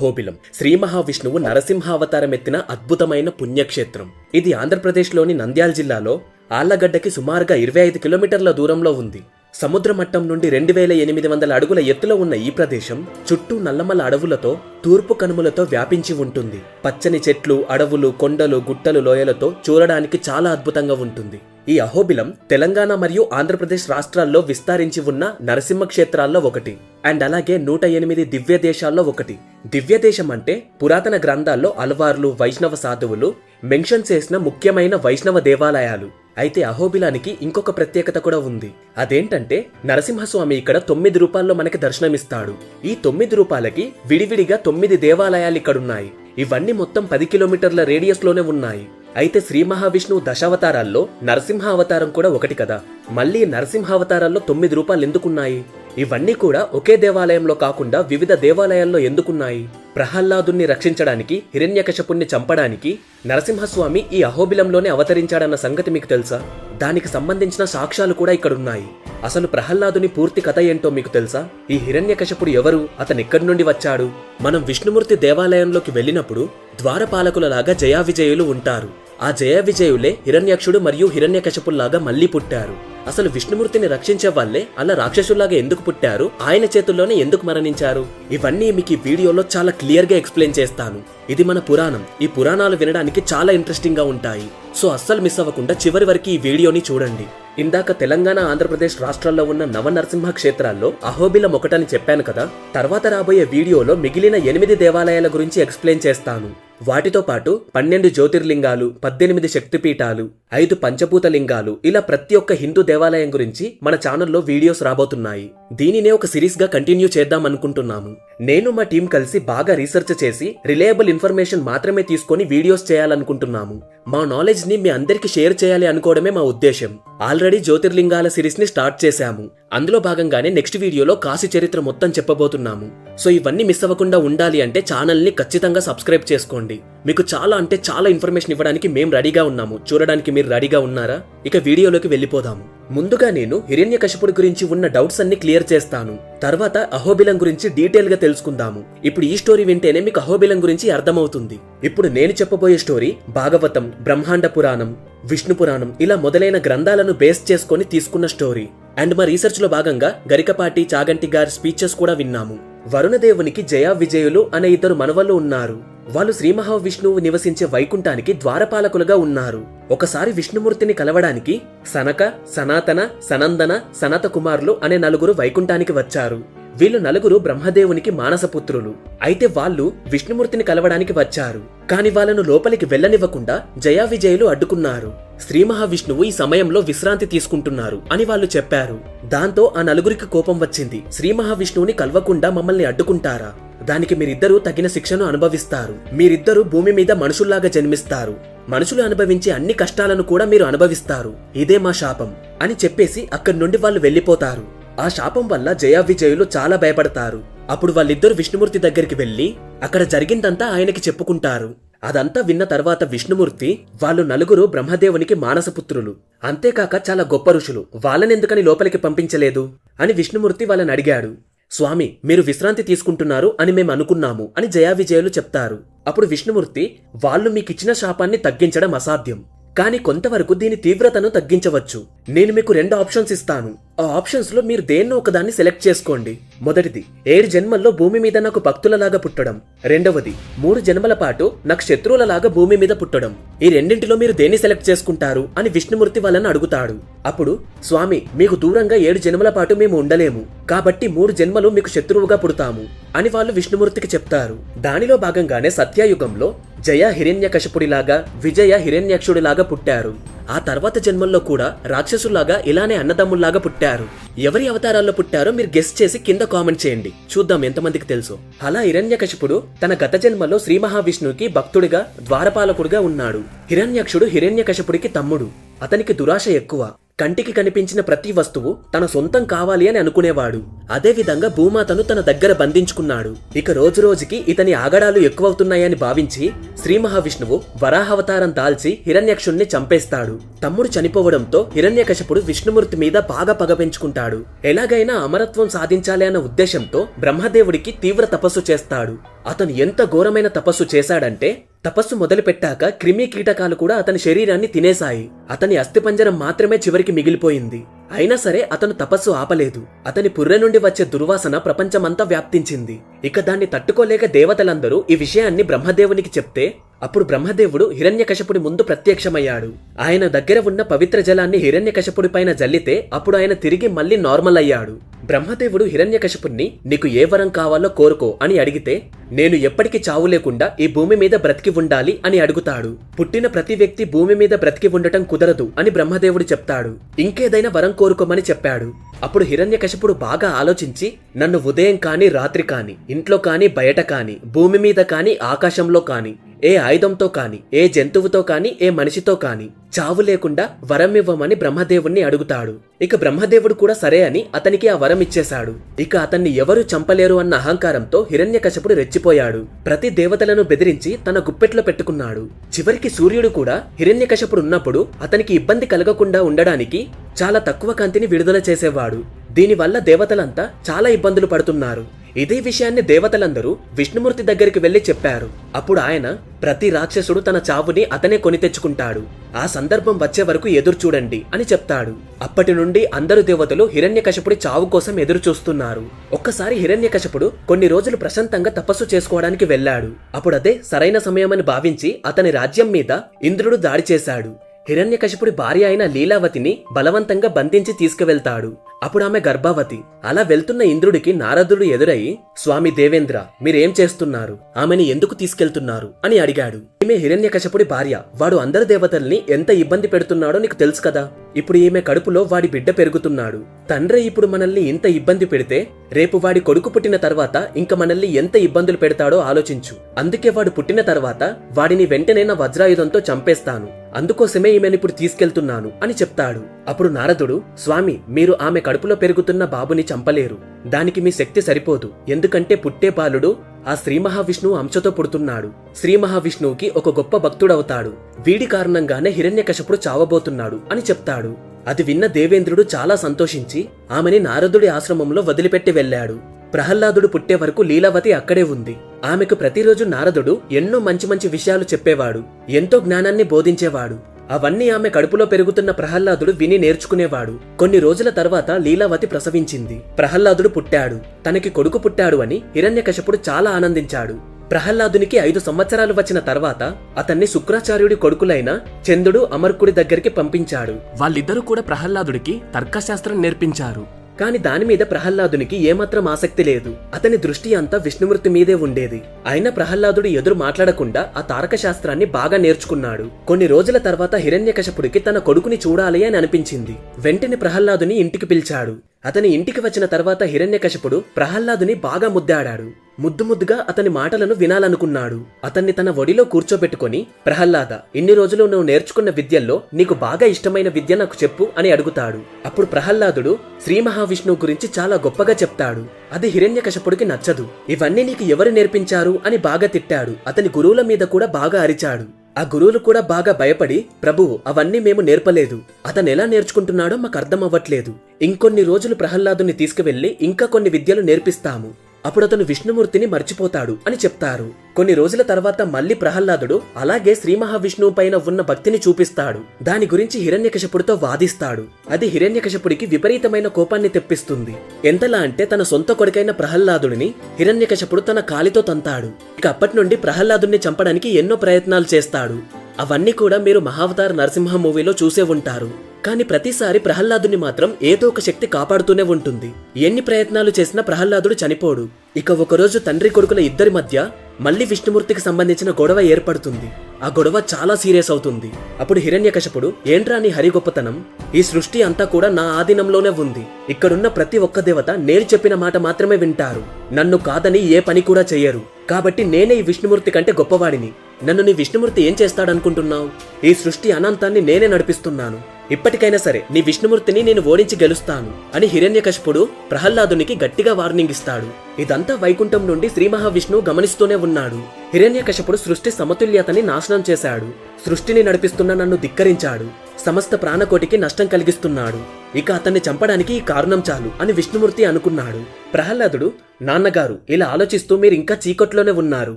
అహోబిలం శ్రీ మహావిష్ణువు నరసింహావతారం ఎత్తిన అద్భుతమైన పుణ్యక్షేత్రం. ఇది ఆంధ్రప్రదేశ్లోని నంద్యాల జిల్లాలో ఆళ్ళగడ్డకి సుమారుగా ఇరవై ఐదు కిలోమీటర్ల దూరంలో ఉంది. సముద్ర మట్టం నుండి రెండు వేల ఎనిమిది వందల అడుగుల ఎత్తులో ఉన్న ఈ ప్రదేశం చుట్టూ నల్లమల అడవులతో తూర్పు కనుమలతో వ్యాపించి ఉంటుంది. పచ్చని చెట్లు అడవులు కొండలు గుట్టలు లోయలతో చూడడానికి చాలా అద్భుతంగా ఉంటుంది. ఈ అహోబిలం తెలంగాణ మరియు ఆంధ్రప్రదేశ్ రాష్ట్రాల్లో విస్తరించి ఉన్న నరసింహ క్షేత్రాల్లో ఒకటి అండ్ అలాగే నూట ఎనిమిది దివ్య దేశాల్లో ఒకటి. దివ్య దేశం అంటే పురాతన గ్రంథాల్లో అలవార్లు వైష్ణవ సాధువులు మెన్షన్ చేసిన ముఖ్యమైన వైష్ణవ దేవాలయాలు. అయితే అహోబిలానికి ఇంకొక ప్రత్యేకత కూడా ఉంది. అదేంటంటే నరసింహస్వామి ఇక్కడ తొమ్మిది రూపాల్లో మనకి దర్శనమిస్తాడు. ఈ తొమ్మిది రూపాలకి విడివిడిగా తొమ్మిది దేవాలయాలు ఇక్కడున్నాయి. ఇవన్నీ మొత్తం పది కిలోమీటర్ల రేడియస్లోనే ఉన్నాయి. అయితే శ్రీ మహావిష్ణువు దశావతారాల్లో నరసింహ అవతారం కూడా ఒకటి కదా. మళ్ళీ నరసింహావతారాల్లో తొమ్మిది రూపాయలు ఎందుకున్నాయి? ఇవన్నీ కూడా ఒకే దేవాలయంలో కాకుండా వివిధ దేవాలయాల్లో ఎందుకున్నాయి? ప్రహ్లాదుని రక్షించడానికి హిరణ్యకశపుణ్ణి చంపడానికి నరసింహస్వామి ఈ అహోబిలంలోనే అవతరించాడన్న సంగతి మీకు తెలుసా? దానికి సంబంధించిన సాక్ష్యాలు కూడా ఇక్కడున్నాయి. అసలు ప్రహ్లాదుని పూర్తి కథ ఏంటో మీకు తెలుసా? ఈ హిరణ్యకశపుడు ఎవరు? అతనిక్కడి నుండి వచ్చాడు? మనం విష్ణుమూర్తి దేవాలయంలోకి వెళ్ళినప్పుడు ద్వారపాలకులలాగా జయా విజయులు ఉంటారు. ఆ జయ విజయులే హిరణ్యక్షుడు మరియు హిరణ్యకశపుల్లాగా మళ్ళీ పుట్టారు. అసలు విష్ణుమూర్తిని రక్షించే వాళ్ళే అలా రాక్షసుల్లాగా ఎందుకు పుట్టారు? ఆయన చేతుల్లోనే ఎందుకు మరణించారు? ఇవన్నీ మీకు ఈ వీడియోలో చాలా క్లియర్గా ఎక్స్ప్లెయిన్ చేస్తాను. ఇది మన పురాణం. ఈ పురాణాలు వినడానికి చాలా ఇంట్రెస్టింగ్గా ఉంటాయి. సో అస్సలు మిస్ అవ్వకుండా చివరి వరకు ఈ వీడియోని చూడండి. ఇందాక తెలంగాణ ఆంధ్రప్రదేశ్ రాష్ట్రాల్లో ఉన్న నవనరసింహ క్షేత్రాల్లో అహోబిలం ఒకటని చెప్పాను కదా? తర్వాత రాబోయే వీడియోలో మిగిలిన ఎనిమిది దేవాలయాల గురించి ఎక్స్ప్లెయిన్ చేస్తాను. వాటితో పాటు పన్నెండు జ్యోతిర్లింగాలు పద్దెనిమిది శక్తిపీఠాలు ఐదు పంచభూత లింగాలు ఇలా ప్రతి ఒక్క హిందూ దేవాలయం గురించి మన ఛానల్లో వీడియోస్ రాబోతున్నాయి. దీనినే ఒక సిరీస్గా కంటిన్యూ చేద్దాం అనుకుంటున్నాము. నేను మా టీం కలిసి బాగా రీసెర్చ్ చేసి రిలయబుల్ ఇన్ఫర్మేషన్ మాత్రమే తీసుకొని వీడియోస్ చేయాలనుకుంటున్నాము. మా నాలెడ్జ్ని మీ అందరికి షేర్ చేయాలి అనుకోవడమే మా ఉద్దేశం. ఆల్రెడీ జ్యోతిర్లింగాల సిరీస్ని స్టార్ట్ చేశాము. అందులో భాగంగానే నెక్స్ట్ వీడియోలో కాశీ చరిత్ర మొత్తం చెప్పబోతున్నాము. సో ఇవన్నీ మిస్ అవ్వకుండా ఉండాలి అంటే ఛానల్ని ఖచ్చితంగా సబ్స్క్రైబ్ చేసుకోండి. మీకు చాలా అంటే చాలా ఇన్ఫర్మేషన్ ఇవ్వడానికి మేము రెడీగా ఉన్నాము. చూడడానికి మీరు రెడీగా ఉన్నారా? ఇక వీడియోలోకి వెళ్ళిపోదాము. ముందుగా నేను హిరణ్య కశపుడు గురించి ఉన్న డౌట్స్ అన్ని క్లియర్ చేస్తాను. తర్వాత అహోబిలం గురించి డీటెయిల్గా తెలుసుకుందాము. ఇప్పుడు ఈ స్టోరీ వింటేనే మీకు అహోబిలం గురించి అర్థమవుతుంది. ఇప్పుడు నేను చెప్పబోయే స్టోరీ భాగవతం బ్రహ్మాండ పురాణం విష్ణు పురాణం ఇలా మొదలైన గ్రంథాలను బేస్ చేసుకొని తీసుకున్న స్టోరీ. అండ్ మా రీసెర్చ్లో భాగంగా గరికపాటి చాగంటి గారి స్పీచెస్ కూడా విన్నాము. వరుణదేవునికి జయా విజయులు అనే ఇద్దరు మనవళ్ళు ఉన్నారు. వాళ్ళు శ్రీ మహావిష్ణువు నివసించే వైకుంఠానికి ద్వారపాలకులుగా ఉన్నారు. ఒకసారి విష్ణుమూర్తిని కలవడానికి సనక సనాతన సనందన సనత కుమారులు అనే నలుగురు వైకుంఠానికి వచ్చారు. వీళ్ళు నలుగురు బ్రహ్మదేవునికి మానసపుత్రులు. అయితే వాళ్ళు విష్ణుమూర్తిని కలవడానికి వచ్చారు. కాని వాళ్ళను లోపలికి వెళ్ళనివ్వకుండా జయా విజయులు అడ్డుకున్నారు. శ్రీ మహావిష్ణువు ఈ సమయంలో విశ్రాంతి తీసుకుంటున్నారు అని వాళ్ళు చెప్పారు. దాంతో ఆ నలుగురికి కోపం వచ్చింది. శ్రీ మహావిష్ణువుని కలవకుండా మమ్మల్ని అడ్డుకుంటారా? దానికి మీరిద్దరూ తగిన శిక్షను అనుభవిస్తారు. మీరిద్దరూ భూమి మీద మనుషుల్లాగా జన్మిస్తారు. మనుషులు అనుభవించే అన్ని కష్టాలను కూడా మీరు అనుభవిస్తారు. ఇదే మా శాపం అని చెప్పేసి అక్కడి నుండి వాళ్ళు వెళ్ళిపోతారు. ఆ శాపం వల్ల జయా విజయులు చాలా భయపడతారు. అప్పుడు వాళ్ళిద్దరు విష్ణుమూర్తి దగ్గరికి వెళ్ళి అక్కడ జరిగిందంతా ఆయనకి చెప్పుకుంటారు. అదంతా విన్న తర్వాత విష్ణుమూర్తి వాళ్ళు నలుగురు బ్రహ్మదేవునికి మానసపుత్రులు. అంతేకాక చాలా గొప్ప ఋషులు. వాళ్ళనెందుకని లోపలికి పంపించలేదు? అని విష్ణుమూర్తి వాళ్ళని అడిగాడు. స్వామి మీరు విశ్రాంతి తీసుకుంటున్నారు అని మేము అనుకున్నాము అని జయా విజయులు చెప్తారు. అప్పుడు విష్ణుమూర్తి వాళ్ళు మీకిచ్చిన శాపాన్ని తగ్గించడం అసాధ్యం. కానీ కొంతవరకు దీని తీవ్రతను తగ్గించవచ్చు. నేను మీకు రెండు ఆప్షన్స్ ఇస్తాను. ఆ ఆప్షన్స్లో మీరు దేన్నో ఒకదాన్ని సెలెక్ట్ చేసుకోండి. మొదటిది ఏడు జన్మల్లో భూమి మీద నాకు భక్తులలాగా పుట్టడం. రెండవది మూడు జన్మల పాటు నాకు శత్రువులలాగా భూమి మీద పుట్టడం. ఈ రెండింటిలో మీరు దేన్ని సెలెక్ట్ చేసుకుంటారు అని విష్ణుమూర్తి వాళ్ళని అడుగుతాడు. అప్పుడు స్వామి మీకు దూరంగా ఏడు జన్మల పాటు మేము ఉండలేము. కాబట్టి మూడు జన్మలు మీకు శత్రువుగా పుడతాము. అని వాళ్ళు విష్ణుమూర్తికి చెప్తారు. దానిలో భాగంగానే సత్యయుగంలో జయ హిరణ్యకశపుడిలాగా విజయ హిరణ్యక్షుడిలాగా పుట్టారు. ఆ తర్వాత జన్మల్లో కూడా రాక్షసులాగా ఇలానే అన్నదమ్ముల్లాగా పుట్టారు. ఎవరి అవతారాల్లో పుట్టారో మీరు గెస్ట్ చేసి కింద కామెంట్ చేయండి. చూద్దాం ఎంతమందికి తెలుసు. అలా హిరణ్యకశిపుడు తన గత జన్మలో శ్రీ మహావిష్ణువుకి భక్తుడిగా ద్వారపాలకుడిగా ఉన్నాడు. హిరణ్యక్షుడు హిరణ్యకశపుడికి తమ్ముడు. అతనికి దురాశ ఎక్కువ. కంటికి కనిపించిన ప్రతి వస్తువు తన సొంతం కావాలి అని అనుకునేవాడు. అదేవిధంగా భూమాతను తన దగ్గర బంధించుకున్నాడు. ఇక రోజు రోజుకి ఇతని ఆగడాలు ఎక్కువవుతున్నాయని భావించి శ్రీ మహావిష్ణువు వరాహవతారం దాల్చి హిరణ్యక్షుణ్ణి చంపేస్తాడు. తమ్ముడు చనిపోవడంతో హిరణ్యకశపుడు విష్ణుమూర్తి మీద బాగా పగ పెంచుకుంటాడు. ఎలాగైనా అమరత్వం సాధించాలి అన్న ఉద్దేశంతో బ్రహ్మదేవుడికి తీవ్ర తపస్సు చేస్తాడు. అతను ఎంత ఘోరమైన తపస్సు చేశాడంటే తపస్సు మొదలుపెట్టాక క్రిమి కీటకాలు కూడా అతని శరీరాన్ని తినేశాయి. అతని అస్థిపంజరం మాత్రమే చివరికి మిగిలిపోయింది. అయినా సరే అతను తపస్సు ఆపలేదు. అతని పుర్రె నుండి వచ్చే దుర్వాసన ప్రపంచమంతా వ్యాప్తించింది. ఇక దాన్ని తట్టుకోలేక దేవతలందరూ ఈ విషయాన్ని బ్రహ్మదేవునికి చెప్తే అప్పుడు బ్రహ్మదేవుడు హిరణ్యకశపుడి ముందు ప్రత్యక్షమయ్యాడు. ఆయన దగ్గర ఉన్న పవిత్ర జలాన్ని హిరణ్యకశపుడి పైన జల్లితే అప్పుడు ఆయన తిరిగి మళ్ళీ నార్మల్ అయ్యాడు. బ్రహ్మదేవుడు హిరణ్యకశపుణ్ణి నీకు ఏ వరం కావాలో కోరుకో అని అడిగితే నేను ఎప్పటికీ చావు లేకుండా ఈ భూమి మీద బ్రతికి ఉండాలి అని అడుగుతాడు. పుట్టిన ప్రతి వ్యక్తి భూమి మీద బ్రతికి ఉండటం కుదరదు అని బ్రహ్మదేవుడు చెప్తాడు. ఇంకేదైనా వరం కోరుకోమని చెప్పాడు. అప్పుడు హిరణ్యకశపుడు బాగా ఆలోచించి నన్ను ఉదయం కాని రాత్రి కాని ఇంట్లో కాని బయట కాని భూమి మీద కాని ఆకాశంలో కాని ఏ ఆయుధంతో కాని ఏ జంతువుతో కాని ఏ మనిషితో కాని చావు లేకుండా వరం ఇవ్వమని బ్రహ్మదేవుణ్ణి అడుగుతాడు. ఇక బ్రహ్మదేవుడు కూడా సరే అని అతనికి ఆ వరం ఇచ్చేశాడు. ఇక అతన్ని ఎవరు చంపలేరు అన్న అహంకారంతో హిరణ్యకశపుడు రెచ్చిపోయాడు. ప్రతి దేవతలను బెదిరించి తన గుప్పెట్లో పెట్టుకున్నాడు. చివరికి సూర్యుడు కూడా హిరణ్యకశపుడు ఉన్నప్పుడు అతనికి ఇబ్బంది కలగకుండా ఉండడానికి చాలా తక్కువ కాంతిని విడుదల చేసేవాడు. దీనివల్ల దేవతలంతా చాలా ఇబ్బందులు పడుతున్నారు. ఇదే విషయాన్ని దేవతలందరూ విష్ణుమూర్తి దగ్గరికి వెళ్ళి చెప్పారు. అప్పుడు ఆయన ప్రతి రాక్షసుడు తన చావుని అతనే కొని తెచ్చుకుంటాడు. ఆ సందర్భం వచ్చే వరకు ఎదురు చూడండి అని చెప్తాడు. అప్పటి నుండి అందరు దేవతలు హిరణ్యకశపుడి చావు కోసం ఎదురు చూస్తున్నారు. ఒక్కసారి హిరణ్యకశపుడు కొన్ని రోజులు ప్రశాంతంగా తపస్సు చేసుకోవడానికి వెళ్ళాడు. అప్పుడదే సరైన సమయమని భావించి అతని రాజ్యం మీద ఇంద్రుడు దాడి చేశాడు. హిరణ్యకశిపుడి భార్య అయిన లీలావతిని బలవంతంగా బంధించి తీసుకువెళ్తాడు. అప్పుడు ఆమె గర్భవతి. అలా వెళ్తున్న ఇంద్రుడికి నారదుడు ఎదురై స్వామి దేవేంద్ర మీరేం చేస్తున్నారు? ఆమెని ఎందుకు తీసుకెళ్తున్నారు? అని అడిగాడు. ఈమె హిరణ్యకశపుడి భార్య. వాడు అందరి దేవతల్ని ఎంత ఇబ్బంది పెడుతున్నాడో నీకు తెలుసు కదా. ఇప్పుడు ఈమె కడుపులో వాడి బిడ్డ పెరుగుతున్నాడు. తండ్రి ఇప్పుడు మనల్ని ఇంత ఇబ్బంది పెడితే రేపు వాడి కొడుకు పుట్టిన తర్వాత ఇంక మనల్ని ఎంత ఇబ్బందులు పెడతాడో ఆలోచించు. అందుకే వాడు పుట్టిన తర్వాత వాడిని వెంటనే నా వజ్రాయుధంతో చంపేస్తాను. అందుకోసమే ఈమెను ఇప్పుడు తీసుకెళ్తున్నాను అని చెప్తాడు. అప్పుడు నారదుడు స్వామి మీరు ఆమె కడుపులో పెరుగుతున్న బాబుని చంపలేరు. దానికి మీ శక్తి సరిపోదు. ఎందుకంటే పుట్టే బాలుడు ఆ శ్రీ మహావిష్ణువు అంశతో పుడుతున్నాడు. శ్రీ మహావిష్ణువుకి ఒక గొప్ప భక్తుడవుతాడు. వీడి కారణంగానే హిరణ్యకశపుడు చావబోతున్నాడు అని చెప్తాడు. అది విన్న దేవేంద్రుడు చాలా సంతోషించి ఆమెని నారదుడి ఆశ్రమంలో వదిలిపెట్టి వెళ్ళాడు. ప్రహ్లాదుడు పుట్టే వరకు లీలావతి అక్కడే ఉంది. ఆమెకు ప్రతిరోజు నారదుడు ఎన్నో మంచి మంచి విషయాలు చెప్పేవాడు. ఎంతో జ్ఞానాన్ని బోధించేవాడు. అవన్నీ ఆమె కడుపులో పెరుగుతున్న ప్రహ్లాదుడు విని నేర్చుకునేవాడు. కొన్ని రోజుల తర్వాత లీలావతి ప్రసవించింది. ప్రహ్లాదుడు పుట్టాడు. తనకి కొడుకు పుట్టాడు అని హిరణ్యకశపుడు చాలా ఆనందించాడు. ప్రహ్లాదునికి ఐదు సంవత్సరాలు వచ్చిన తర్వాత అతన్ని శుక్రాచార్యుడి కొడుకులైన చందుడు అమర్కుడి దగ్గరికి పంపించాడు. వాళ్ళిద్దరూ కూడా ప్రహ్లాదుడికి తర్కశాస్త్రం నేర్పించారు. కాని దాని మీద ప్రహ్లాదునికి ఏమాత్రం ఆసక్తి లేదు. అతని దృష్టి అంతా విష్ణుమూర్తి మీదే ఉండేది. అయినా ప్రహ్లాదుడు ఎదురు మాట్లాడకుండా ఆ తారక శాస్త్రాన్ని బాగా నేర్చుకున్నాడు. కొన్ని రోజుల తర్వాత హిరణ్యకశపుడికి తన కొడుకుని చూడాలి అని అనిపించింది. వెంటనే ప్రహ్లాదుని ఇంటికి పిలిచాడు. అతని ఇంటికి వచ్చిన తర్వాత హిరణ్యకశపుడు ప్రహ్లాదుని బాగా ముద్దాడాడు. ముద్దు ముద్దుగా అతని మాటలను వినాలనుకున్నాడు. అతన్ని తన ఒడిలో కూర్చోబెట్టుకొని ప్రహ్లాద ఇన్ని రోజులు నువ్వు నేర్చుకున్న విద్యల్లో నీకు బాగా ఇష్టమైన విద్య నాకు చెప్పు అని అడుగుతాడు. అప్పుడు ప్రహ్లాదుడు శ్రీ మహావిష్ణువు గురించి చాలా గొప్పగా చెప్తాడు. అది హిరణ్యకశపుడికి నచ్చదు. ఇవన్నీ నీకు ఎవరు నేర్పించారు? అని బాగా తిట్టాడు. అతని గురువుల మీద కూడా బాగా అరిచాడు. ఆ గురువులు కూడా బాగా భయపడి ప్రభువు అవన్నీ మేము నేర్పలేదు. అతను ఎలా నేర్చుకుంటున్నాడో మాకు అర్థం అవ్వట్లేదు ఇంకొన్ని రోజులు ప్రహ్లాదుని తీసుకువెళ్ళి ఇంకా కొన్ని విద్యలు నేర్పిస్తాము. అప్పుడు అతను విష్ణుమూర్తిని మర్చిపోతాడు అని చెప్తారు. కొన్ని రోజుల తర్వాత మళ్ళీ ప్రహ్లాదుడు అలాగే శ్రీ మహావిష్ణువు పైన ఉన్న భక్తిని చూపిస్తాడు. దాని గురించి హిరణ్యకశపుడితో వాదిస్తాడు. అది హిరణ్యకశపుడికి విపరీతమైన కోపాన్ని తెప్పిస్తుంది. ఎంతలా అంటే తన సొంత కొడుకైన ప్రహ్లాదుడిని హిరణ్యకశపుడు తన కాలితో తంతాడు. ఇక అప్పటి నుండి ప్రహ్లాదుడిని చంపడానికి ఎన్నో ప్రయత్నాలు చేస్తాడు. అవన్నీ కూడా మీరు మహావతార నరసింహ మూవీలో చూసే ఉంటారు. కానీ ప్రతిసారి ప్రహ్లాదుని మాత్రం ఏదో ఒక శక్తి కాపాడుతూనే ఉంటుంది. ఎన్ని ప్రయత్నాలు చేసినా ప్రహ్లాదుడు చనిపోడు. ఇక ఒకరోజు తండ్రి కొడుకుల ఇద్దరి మధ్య మళ్ళీ విష్ణుమూర్తికి సంబంధించిన గొడవ ఏర్పడుతుంది. ఆ గొడవ చాలా సీరియస్ అవుతుంది. అప్పుడు హిరణ్యకశపుడు ఏంట్రా నీ హరి గొప్పతనం ఈ సృష్టి అంతా కూడా నా ఆధీనంలోనే ఉంది. ఇక్కడున్న ప్రతి ఒక్క దేవత నేను చెప్పిన మాట మాత్రమే వింటారు. నన్ను కాదని ఏ పని కూడా చెయ్యరు. కాబట్టి నేనే ఈ విష్ణుమూర్తి కంటే గొప్పవాడిని. నన్ను నీ విష్ణుమూర్తి ఏం చేస్తాడనుకుంటున్నావు? ఈ సృష్టి అనంతాన్ని నేనే నడిపిస్తున్నాను. ఇప్పటికైనా సరే నీ విష్ణుమూర్తిని నేను ఓడించి గెలుస్తాను అని హిరణ్యకశపుడు ప్రహ్లాదునికి గట్టిగా వార్నింగ్ ఇస్తాడు. ఇదంతా వైకుంఠం నుండి శ్రీ మహావిష్ణువు గమనిస్తూనే ఉన్నాడు. హిరణ్యకశపుడు సృష్టి సమతుల్యతని నాశనం చేశాడు. సృష్టిని నడిపిస్తున్న నన్ను ధిక్కరించాడు. సమస్త ప్రాణకోటికి నష్టం కలిగిస్తున్నాడు. ఇక అతన్ని చంపడానికి ఈ కారణం చాలు అని విష్ణుమూర్తి అనుకున్నాడు. ప్రహ్లాదుడు నాన్నగారు ఇలా ఆలోచిస్తూ మీరు ఇంకా చీకట్లోనే ఉన్నారు.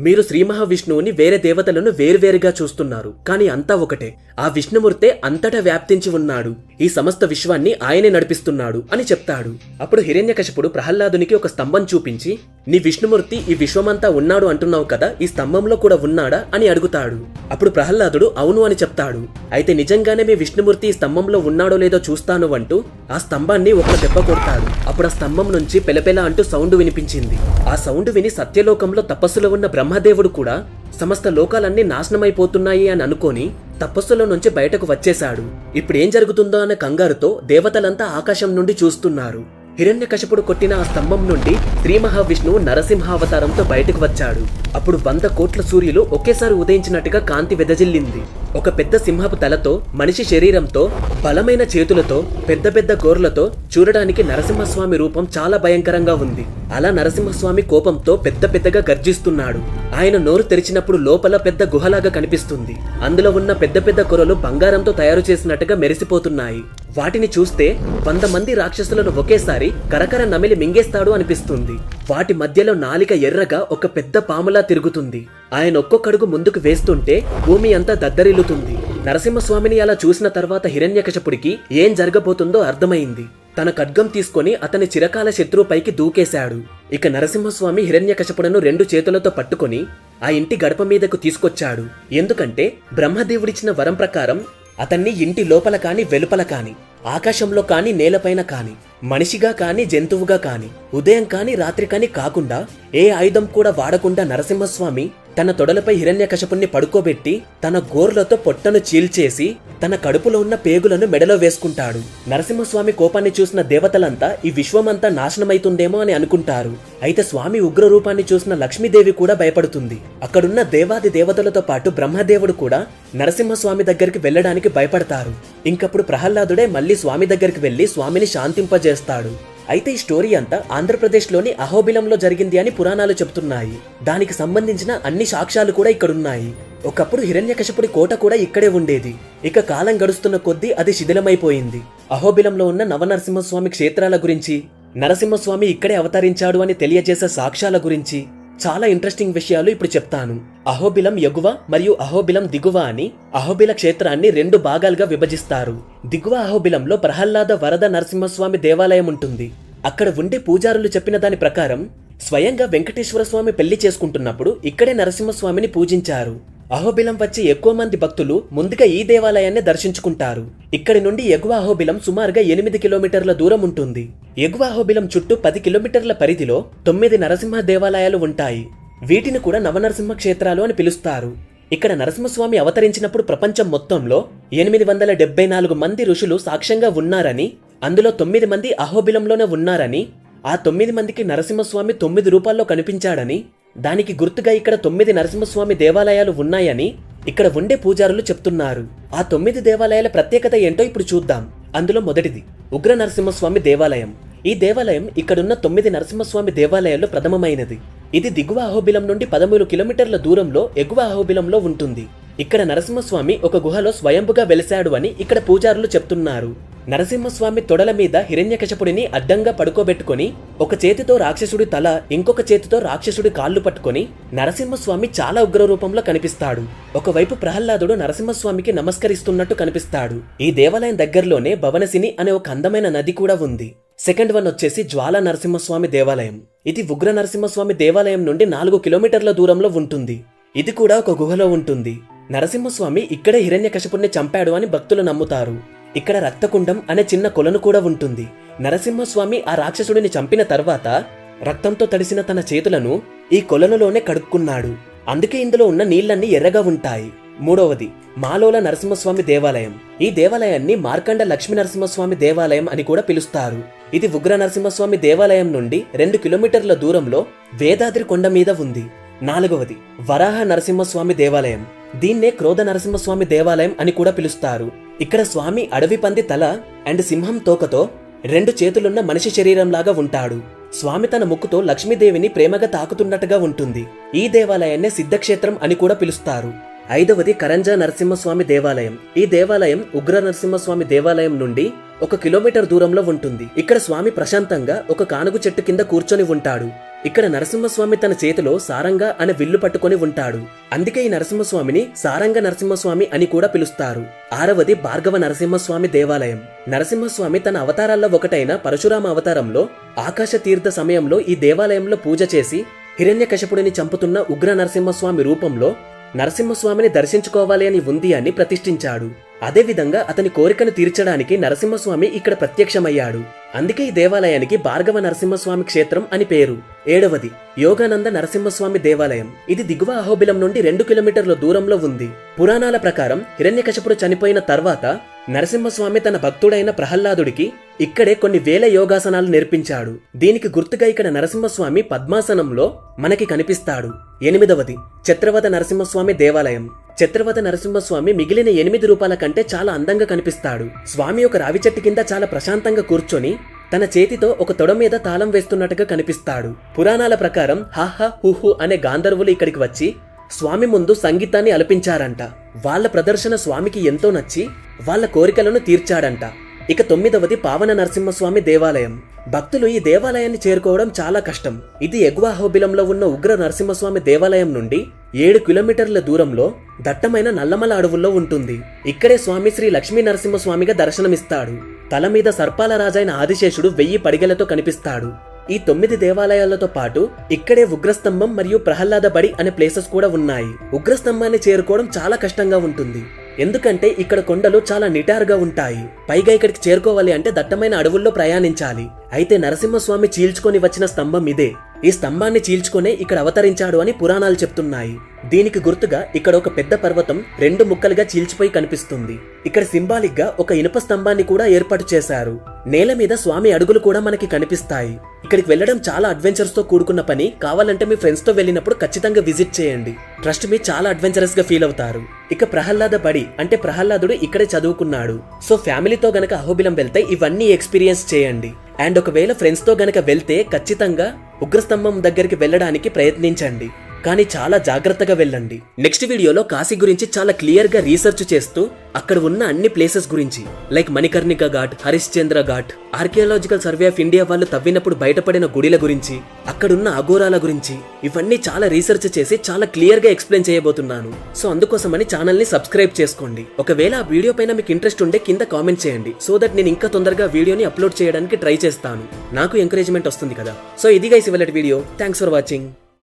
మీరు శ్రీ మహావిష్ణువుని వేరే దేవతలను వేరువేరుగా చూస్తున్నారు. కానీ అంతా ఒకటే. ఆ విష్ణుమూర్తే అంతటా వ్యాప్తి వ్యాప్తించి ఉన్నాడు. ఈ సమస్త విశ్వాన్ని ఆయనే నడిపిస్తున్నాడు అని చెప్తాడు. అప్పుడు హిరణ్యకశపుడు ప్రహ్లాదునికి ఒక స్తంభం చూపించి నీ విష్ణుమూర్తి ఈ విశ్వమంతా ఉన్నాడు అంటున్నావు కదా ఈ స్తంభంలో కూడా ఉన్నాడా? అని అడుగుతాడు. అప్పుడు ప్రహ్లాదుడు అవును అని చెప్తాడు. అయితే నిజంగానే మీ విష్ణుమూర్తి ఈ స్తంభంలో ఉన్నాడో లేదో చూస్తాను అంటూ ఆ స్తంభాన్ని ఒక దెబ్బ కొడతాడు. అప్పుడు ఆ స్తంభం నుంచి పెలపెల అంటూ సౌండ్ వినిపించింది. ఆ సౌండ్ విని సత్యలోకంలో తపస్సులో ఉన్న బ్రహ్మదేవుడు కూడా సమస్త లోకాలన్నీ నాశనమైపోతున్నాయి అని అనుకొని తపస్సులో నుంచి బయటకు వచ్చేశాడు. ఇప్పుడేం జరుగుతుందో అన్న కంగారుతో దేవతలంతా ఆకాశం నుండి చూస్తున్నారు. హిరణ్యకశపుడు కొట్టిన ఆ స్తంభం నుండి శ్రీ మహావిష్ణువు నరసింహావతారంతో బయటకు వచ్చాడు. అప్పుడు వంద కోట్ల సూర్యులు ఒకేసారి ఉదయించినట్టుగా కాంతి వెదజిల్లింది. ఒక పెద్ద సింహపు తలతో మనిషి శరీరంతో బలమైన చేతులతో పెద్ద పెద్ద గోర్లతో చూడడానికి నరసింహస్వామి రూపం చాలా భయంకరంగా ఉంది. అలా నరసింహస్వామి కోపంతో పెద్ద పెద్దగా గర్జిస్తున్నాడు. ఆయన నోరు తెరిచినప్పుడు లోపల పెద్ద గుహలాగా కనిపిస్తుంది. అందులో ఉన్న పెద్ద పెద్ద కొరలు బంగారంతో తయారు చేసినట్టుగా మెరిసిపోతున్నాయి. వాటిని చూస్తే వంద మంది రాక్షసులను ఒకేసారి కరకర నమిలి మింగేస్తాడు అనిపిస్తుంది. వాటి మధ్యలో నాలిక ఎర్రగా ఒక పెద్ద పాములా తిరుగుతుంది. ఆయన ఒక్కొక్కడుగు ముందుకు వేస్తుంటే భూమి అంతా దద్దరిల్లుతుంది. నరసింహస్వామిని అలా చూసిన తర్వాత హిరణ్యకశపుడికి ఏం జరగబోతుందో అర్థమైంది. తన ఖడ్గం తీసుకొని అతని చిరకాల శత్రువుపైకి దూకేశాడు. ఇక నరసింహస్వామి హిరణ్యకశపుడను రెండు చేతులతో పట్టుకొని ఆ ఇంటి గడప మీదకు తీసుకొచ్చాడు. ఎందుకంటే బ్రహ్మదేవుడిచ్చిన వరం ప్రకారం అతన్ని ఇంటి లోపల కాని వెలుపల కాని ఆకాశంలో కాని నేలపైన కాని మనిషిగా కాని జంతువుగా కాని ఉదయం కాని రాత్రి కాని కాకుండా ఏ ఆయుధం కూడా వాడకుండా నరసింహస్వామి తన తొడలపై హిరణ్యకశపుణ్ణి పడుకోబెట్టి తన గోర్లతో పొట్టను చీల్చేసి తన కడుపులో ఉన్న పేగులను మెడలో వేసుకుంటాడు. నరసింహస్వామి కోపాన్ని చూసిన దేవతలంతా ఈ విశ్వమంతా నాశనమైతుందేమో అని అనుకుంటారు. అయితే స్వామి ఉగ్ర రూపాన్ని చూసిన లక్ష్మీదేవి కూడా భయపడుతుంది. అక్కడున్న దేవాది దేవతలతో పాటు బ్రహ్మదేవుడు కూడా నరసింహస్వామి దగ్గరికి వెళ్ళడానికి భయపడతారు. ఇంకప్పుడు ప్రహ్లాదుడే మళ్ళీ స్వామి దగ్గరికి వెళ్ళి స్వామిని శాంతింపజేస్తాడు. అయితే ఈ స్టోరీ అంతా ఆంధ్రప్రదేశ్లోని అహోబిలంలో జరిగింది అని పురాణాలు చెబుతున్నాయి. దానికి సంబంధించిన అన్ని సాక్ష్యాలు కూడా ఇక్కడున్నాయి. ఒకప్పుడు హిరణ్యకశపుడి కోట కూడా ఇక్కడే ఉండేది. ఇక కాలం గడుస్తున్న కొద్దీ అది శిథిలమైపోయింది. అహోబిలంలో ఉన్న నవనరసింహస్వామి క్షేత్రాల గురించి నరసింహస్వామి ఇక్కడే అవతరించాడు అని తెలియజేసే సాక్ష్యాల గురించి చాలా ఇంట్రెస్టింగ్ విషయాలు ఇప్పుడు చెప్తాను. అహోబిలం ఎగువ మరియు అహోబిలం దిగువ అని అహోబిల క్షేత్రాన్ని రెండు భాగాలుగా విభజిస్తారు. దిగువ అహోబిలంలో ప్రహ్లాద వరద నరసింహస్వామి దేవాలయం ఉంటుంది. అక్కడ ఉండే పూజారులు చెప్పిన దాని ప్రకారం స్వయంగా వెంకటేశ్వర స్వామి పెళ్ళి చేసుకుంటున్నప్పుడు ఇక్కడే నరసింహస్వామిని పూజించారు. అహోబిలం వచ్చే ఎక్కువ మంది భక్తులు ముందుగా ఈ దేవాలయాన్ని దర్శించుకుంటారు. ఇక్కడి నుండి ఎగువ అహోబిలం సుమారుగా ఎనిమిది కిలోమీటర్ల దూరం ఉంటుంది. ఎగువ అహోబిలం చుట్టూ పది కిలోమీటర్ల పరిధిలో తొమ్మిది నరసింహ దేవాలయాలు ఉంటాయి. వీటిని కూడా నవనరసింహ క్షేత్రాలు అని పిలుస్తారు. ఇక్కడ నరసింహస్వామి అవతరించినప్పుడు ప్రపంచం మొత్తంలో ఎనిమిది వందల డెబ్బై నాలుగు మంది ఋషులు సాక్ష్యంగా ఉన్నారని అందులో తొమ్మిది మంది అహోబిలంలోనే ఉన్నారని ఆ తొమ్మిది మందికి నరసింహస్వామి తొమ్మిది రూపాల్లో కనిపించాడని దానికి గుర్తుగా ఇక్కడ తొమ్మిది నరసింహస్వామి దేవాలయాలు ఉన్నాయని ఇక్కడ ఉండే పూజారులు చెప్తున్నారు. ఆ తొమ్మిది దేవాలయాల ప్రత్యేకత ఏంటో ఇప్పుడు చూద్దాం. అందులో మొదటిది ఉగ్ర నరసింహస్వామి దేవాలయం. ఈ దేవాలయం ఇక్కడున్న తొమ్మిది నరసింహస్వామి దేవాలయాల్లో ప్రథమమైనది. ఇది దిగువ అహోబిలం నుండి పదమూడు కిలోమీటర్ల దూరంలో ఎగువ అహోబిలంలో ఉంటుంది. ఇక్కడ నరసింహస్వామి ఒక గుహలో స్వయంభుగా వెలిశాడు అని ఇక్కడ పూజారులు చెప్తున్నారు. నరసింహస్వామి తొడల మీద హిరణ్యకశపుడిని అడ్డంగా పడుకోబెట్టుకొని ఒక చేతితో రాక్షసుడి తల ఇంకొక చేతితో రాక్షసుడి కాళ్ళు పట్టుకొని నరసింహస్వామి చాలా ఉగ్ర రూపంలో కనిపిస్తాడు. ఒకవైపు ప్రహ్లాదుడు నరసింహస్వామికి నమస్కరిస్తున్నట్టు కనిపిస్తాడు. ఈ దేవాలయం దగ్గరలోనే భవనసిని అనే ఒక అందమైన నది కూడా ఉంది. సెకండ్ వన్ వచ్చేసి జ్వాల నరసింహస్వామి దేవాలయం. ఇది ఉగ్ర నరసింహస్వామి దేవాలయం నుండి నాలుగు కిలోమీటర్ల దూరంలో ఉంటుంది. ఇది కూడా ఒక గుహలో ఉంటుంది. నరసింహస్వామి ఇక్కడే హిరణ్యకశపుణ్ణి చంపాడు అని భక్తులు నమ్ముతారు. ఇక్కడ రక్తకుండం అనే చిన్న కొలను కూడా ఉంటుంది. నరసింహస్వామి ఆ రాక్షసుడిని చంపిన తర్వాత రక్తంతో తడిసిన తన చేతులను ఈ కొలనులోనే కడుక్కున్నాడు. అందుకే ఇందులో ఉన్న నీళ్ళన్నీ ఎర్రగా ఉంటాయి. మూడవది మాలోల నరసింహస్వామి దేవాలయం. ఈ దేవాలయాన్ని మార్కండ లక్ష్మీ నరసింహస్వామి దేవాలయం అని కూడా పిలుస్తారు. ఇది ఉగ్ర నరసింహస్వామి దేవాలయం నుండి రెండు కిలోమీటర్ల దూరంలో వేదాద్రి కొండ మీద ఉంది. నాలుగవది వరాహ నరసింహస్వామి దేవాలయం. దీన్నే క్రోధ నరసింహస్వామి దేవాలయం అని కూడా పిలుస్తారు. ఇక్కడ స్వామి అడవి పంది తల అండ్ సింహం తోకతో రెండు చేతులున్న మనిషి శరీరంలాగా ఉంటాడు. స్వామి తన ముక్కుతో లక్ష్మీదేవిని ప్రేమగా తాకుతున్నట్టుగా ఉంటుంది. ఈ దేవాలయాన్నే సిద్ధక్షేత్రం అని కూడా పిలుస్తారు. ఐదవది కరంజా నరసింహస్వామి దేవాలయం. ఈ దేవాలయం ఉగ్ర నరసింహస్వామి దేవాలయం నుండి ఒక కిలోమీటర్ దూరంలో ఉంటుంది. ఇక్కడ స్వామి ప్రశాంతంగా ఒక కానుగు చెట్టు కింద కూర్చొని ఉంటాడు. ఇక్కడ నరసింహస్వామి తన చేతిలో సారంగా అనే విల్లు పట్టుకొని ఉంటాడు. అందుకే ఈ నరసింహస్వామిని సారంగ నరసింహస్వామి అని కూడా పిలుస్తారు. ఆరవది భార్గవ నరసింహస్వామి దేవాలయం. నరసింహస్వామి తన అవతారాల్లో ఒకటైన పరశురామ అవతారంలో ఆకాశ తీర్థ సమయంలో ఈ దేవాలయంలో పూజ చేసి హిరణ్యకశపుడిని చంపుతున్న ఉగ్ర నరసింహస్వామి రూపంలో నరసింహస్వామిని దర్శించుకోవాలి అని ఉంది అని ప్రతిష్ఠించాడు. అదేవిధంగా అతని కోరికను తీర్చడానికి నరసింహస్వామి ఇక్కడ ప్రత్యక్షమయ్యాడు. అందుకే ఈ దేవాలయానికి భార్గవ నరసింహస్వామి క్షేత్రం అని పేరు. ఏడవది యోగానంద నరసింహస్వామి దేవాలయం. ఇది దిగువ అహోబిలం నుండి రెండు కిలోమీటర్ల దూరంలో ఉంది. పురాణాల ప్రకారం హిరణ్యకశపుడు చనిపోయిన తర్వాత నరసింహస్వామి తన భక్తుడైన ప్రహ్లాదుడికి ఇక్కడే కొన్ని వేల యోగాసనాలు నేర్పించాడు. దీనికి గుర్తుగా ఇక్కడ నరసింహస్వామి పద్మాసనంలో మనకి కనిపిస్తాడు. ఎనిమిదవది చత్రవద నరసింహస్వామి దేవాలయం. చిత్రవత నరసింహస్వామి మిగిలిన ఎనిమిది రూపాల కంటే చాలా అందంగా కనిపిస్తాడు. స్వామి ఒక రావి చెట్టు కింద చాలా ప్రశాంతంగా కూర్చొని తన చేతితో ఒక తొడ మీద తాళం వేస్తున్నట్టుగా కనిపిస్తాడు. పురాణాల ప్రకారం హాహా హుహు అనే గాంధర్వులు ఇక్కడికి వచ్చి స్వామి ముందు సంగీతాన్ని అలపించారంట. వాళ్ళ ప్రదర్శన స్వామికి ఎంతో నచ్చి వాళ్ళ కోరికలను తీర్చాడంట. ఇక తొమ్మిదవది పావన నరసింహస్వామి దేవాలయం. భక్తులు ఈ దేవాలయాన్ని చేరుకోవడం చాలా కష్టం. ఇది ఎగువాహోబిలంలో ఉన్న ఉగ్ర నరసింహస్వామి దేవాలయం నుండి ఏడు కిలోమీటర్ల దూరంలో దట్టమైన నల్లమల అడవుల్లో ఉంటుంది. ఇక్కడే స్వామి శ్రీ లక్ష్మీ నరసింహస్వామిగా దర్శనమిస్తాడు. తల మీద సర్పాల రాజైన ఆదిశేషుడు వెయ్యి పడిగలతో కనిపిస్తాడు. ఈ తొమ్మిది దేవాలయాలతో పాటు ఇక్కడే ఉగ్రస్తంభం మరియు ప్రహ్లాద బడి అనే ప్లేసెస్ కూడా ఉన్నాయి. ఉగ్రస్తంభాన్ని చేరుకోవడం చాలా కష్టంగా ఉంటుంది. ఎందుకంటే ఇక్కడ కొండలు చాలా నిటారుగా ఉంటాయి. పైగా ఇక్కడికి చేరుకోవాలి అంటే దట్టమైన అడవుల్లో ప్రయాణించాలి. అయితే నరసింహస్వామి చీల్చుకొని వచ్చిన స్తంభం ఇదే. ఈ స్తంభాన్ని చీల్చుకునే ఇక్కడ అవతరించాడు అని పురాణాలు చెప్తున్నాయి. దీనికి గుర్తుగా ఇక్కడ ఒక పెద్ద పర్వతం రెండు ముక్కలుగా చీల్చిపోయి కనిపిస్తుంది. ఇక్కడ సింబాలిక్గా ఒక ఇనుప స్తంభాన్ని కూడా ఏర్పాటు చేశారు. నేల మీద స్వామి అడుగులు కూడా మనకి కనిపిస్తాయి. ఇక్కడికి వెళ్ళడం చాలా అడ్వెంచర్స్తో కూడుకున్న పని. కావాలంటే మీ ఫ్రెండ్స్తో వెళ్ళినప్పుడు ఖచ్చితంగా విజిట్ చేయండి. ట్రస్ట్ మీ చాలా అడ్వెంచరస్గా ఫీల్ అవుతారు. ఇక ప్రహ్లాద బడి అంటే ప్రహ్లాదుడు ఇక్కడే చదువుకున్నాడు. సో ఫ్యామిలీతో గనక అహోబిలం వెళ్తే ఇవన్నీ ఎక్స్పీరియన్స్ చేయండి. అండ్ ఒకవేళ ఫ్రెండ్స్తో గనక వెళ్తే ఖచ్చితంగా ఉగ్రస్తంభం దగ్గరికి వెళ్ళడానికి ప్రయత్నించండి. కానీ చాలా జాగ్రత్తగా వెళ్ళండి. నెక్స్ట్ వీడియోలో కాశీ గురించి చాలా క్లియర్గా రీసెర్చ్ చేస్తూ అక్కడ ఉన్న అన్ని ప్లేసెస్ గురించి like Manikarnika ghat Harishchandra ghat archaeological survey of India వాళ్ళు తవ్వినప్పుడు బయటపడిన గుడిల గురించి అక్కడున్న అఘోరాల గురించి ఇవన్నీ చాలా రీసెర్చ్ చేసి చాలా క్లియర్గా ఎక్స్ప్లెయిన్ చేయబోతున్నాను. సో అందుకోసమని ఛానల్ని సబ్స్క్రైబ్ చేసుకోండి. ఒకవేళ ఆ వీడియో పైన మీకు ఇంట్రెస్ట్ ఉంటే కింద కామెంట్ చేయండి సో దట్ నేను ఇంకా తొందరగా వీడియోని అప్లోడ్ చేయడానికి ట్రై చేస్తాను. నాకు ఎంకరేజ్మెంట్ వస్తుంది కదా. సో ఇది గైస్ ఇవ్వలేటి వీడియో. Thanks for watching